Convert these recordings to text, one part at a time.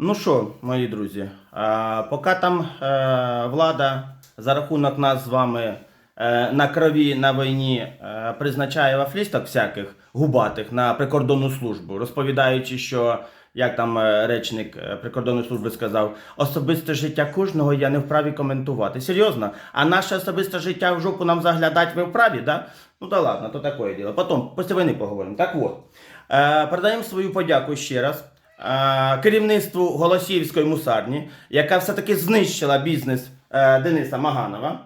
Ну що, мої друзі, а, поки там е, влада за рахунок нас з вами е, на крові на війні е, призначає вафлісток всяких губатих на прикордонну службу, розповідаючи, що як там речник прикордонної служби сказав, особисте життя кожного я не вправі коментувати. Серйозно? А наше особисте життя в жопу нам заглядати ви вправі, да? Ну да ладно, то таке діло. Потім, після війни поговоримо. Так от, е, передаємо свою подяку ще раз керівництву Голосіївської мусарні, яка все-таки знищила бізнес е, Дениса Маганова.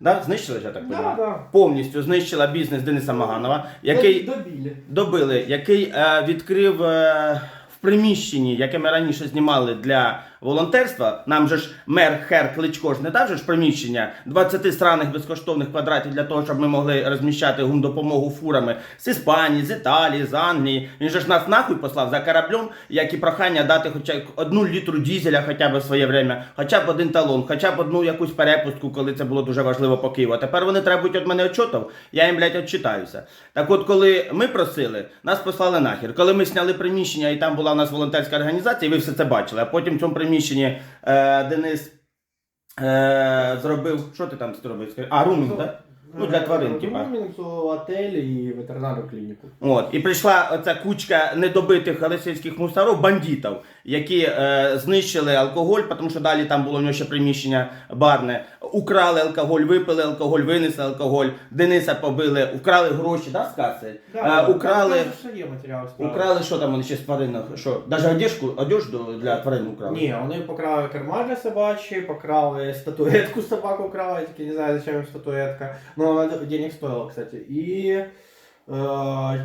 Да? Знищила, я так Да, розумію? да. Повністю знищила бізнес Дениса Маганова, який Добили. добили, який е, відкрив е, в приміщенні, яке ми раніше знімали для волонтерства. Нам же ж мер Хер Кличко ж не дав же ж приміщення 20 сраних безкоштовних квадратів для того, щоб ми могли розміщати гумдопомогу фурами з Іспанії, з Італії, з Англії. Він же ж нас нахуй послав за кораблем, як і прохання дати хоча б одну літру дізеля, хоча б в своє время, хоча б один талон, хоча б одну якусь перепустку, коли це було дуже важливо по Києву. А тепер вони требують від мене отчотів, я їм, блядь, отчитаюся. Так от, коли ми просили, нас послали нахер. Коли ми зняли приміщення, і там була у нас волонтерська організація, і ви все це бачили. А потім цьому приміщенні е, Денис е, зробив. Що ти там зробив? А, румінг, так? Ну, для тварин, типа. Румінг, отель і ветеринарну клініку. От, і прийшла оця кучка недобитих галиційських мусорів, бандитів, які е, знищили алкоголь, тому що далі там було в нього ще приміщення барне. Украли алкоголь, випили алкоголь, винесли алкоголь, Дениса побили, украли гроші, да, з каси? е, украли, Там теж є матеріал справи. украли, що там вони ще з тваринок, що? Даже одежку, одежду для тварин украли? Ні, вони покрали керма для собачі, покрали статуетку собаку украли, тільки не знаю, зачем їм статуетка. Но она денег стоила, кстати. И э,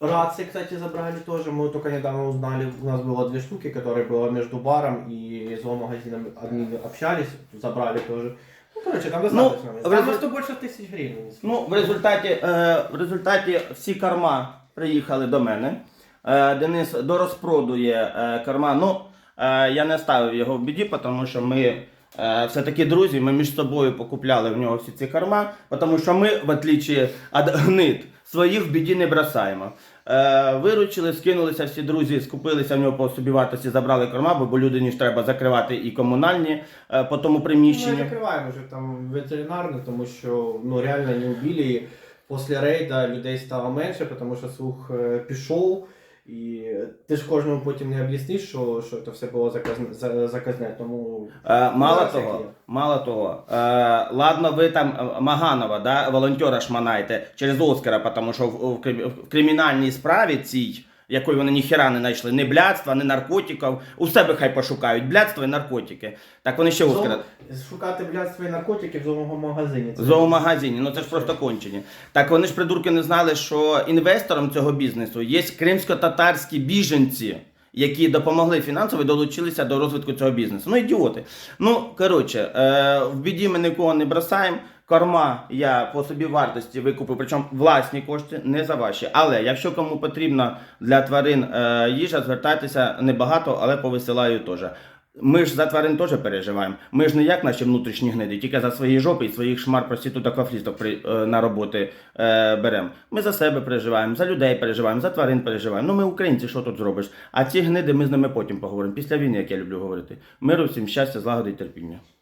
рации, кстати, забрали тоже. Мы только недавно узнали, у нас было две штуки, которые было между баром и зоомагазином. Одни общались, забрали тоже. Ну, короче, там достаточно. в там резу- на 100 больше тысяч гривен. Ну, в результаті, е, в результаті всі корма приїхали до мене. Е, Денис дорозпродує е, корма. Ну, е, я не ставив його в біді, тому що ми е, все-таки друзі, ми між собою покупляли в нього всі ці корма, тому що ми, в отличие від гнид, своїх в біді не бросаємо. Е, виручили, скинулися всі друзі, скупилися в нього по собівартості, забрали корма, бо, людині ж треба закривати і комунальні е, по тому Ми закриваємо вже там ветеринарне, тому що ну, реально не вбили. Після рейда людей стало менше, тому що слух е, пішов. І ти ж кожному потім не об'ясниш, що, що це все було заказне, за- заказне. Тому Е, мало того, мало того, е, ладно, ви там е, Маганова, да, волонтера шманаєте через Оскара, тому що в, в, в кримінальній справі цій, якої вони ніхера не знайшли, ні блядства, ні наркотиків, у себе хай пошукають блядство і наркотики. Так вони ще. Зо- шукати блядство і наркотики в зоомагазині. магазині. В зоомагазині, ну це ж просто кончені. Так вони ж придурки не знали, що інвестором цього бізнесу є кримсько-татарські біженці, які допомогли фінансово і долучилися до розвитку цього бізнесу. Ну, ідіоти. Ну, коротше, е, в біді ми нікого не бросаємо. Корма я по собі вартості викупив, причому власні кошти, не за ваші. Але якщо кому потрібна для тварин е, їжа, звертайтеся небагато, але повисилаю теж. Ми ж за тварин теж переживаємо. Ми ж не як наші внутрішні гниди, тільки за свої жопи і своїх шмар проституток вафлісток при, е, на роботи е, беремо. Ми за себе переживаємо, за людей переживаємо, за тварин переживаємо. Ну ми українці, що тут зробиш? А ці гниди ми з ними потім поговоримо. Після війни, як я люблю говорити. Миру всім щастя, злагоди і терпіння.